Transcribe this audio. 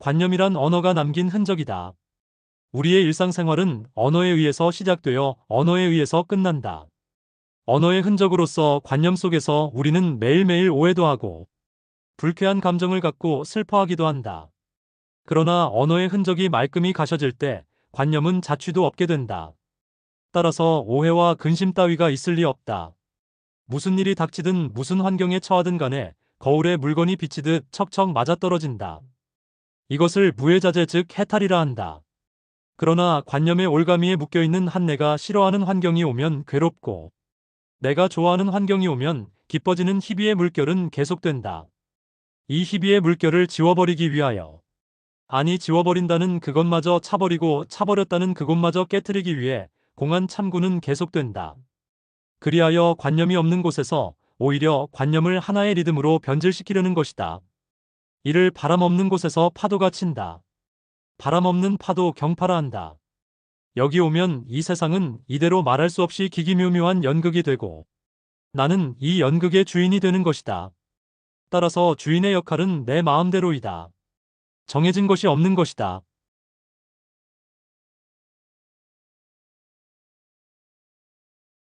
관념이란 언어가 남긴 흔적이다. 우리의 일상생활은 언어에 의해서 시작되어 언어에 의해서 끝난다. 언어의 흔적으로서 관념 속에서 우리는 매일매일 오해도 하고 불쾌한 감정을 갖고 슬퍼하기도 한다. 그러나 언어의 흔적이 말끔히 가셔질 때 관념은 자취도 없게 된다. 따라서 오해와 근심 따위가 있을 리 없다. 무슨 일이 닥치든 무슨 환경에 처하든 간에 거울에 물건이 비치듯 척척 맞아떨어진다. 이것을 무해자재 즉 해탈이라 한다. 그러나 관념의 올가미에 묶여있는 한 내가 싫어하는 환경이 오면 괴롭고 내가 좋아하는 환경이 오면 기뻐지는 희비의 물결은 계속된다. 이 희비의 물결을 지워버리기 위하여 아니 지워버린다는 그것마저 차버리고 차버렸다는 그것마저 깨뜨리기 위해 공안 참고는 계속된다. 그리하여 관념이 없는 곳에서 오히려 관념을 하나의 리듬으로 변질시키려는 것이다. 이를 바람 없는 곳에서 파도가 친다. 바람 없는 파도 경파라 한다. 여기 오면 이 세상은 이대로 말할 수 없이 기기묘묘한 연극이 되고 나는 이 연극의 주인이 되는 것이다. 따라서 주인의 역할은 내 마음대로이다. 정해진 것이 없는 것이다.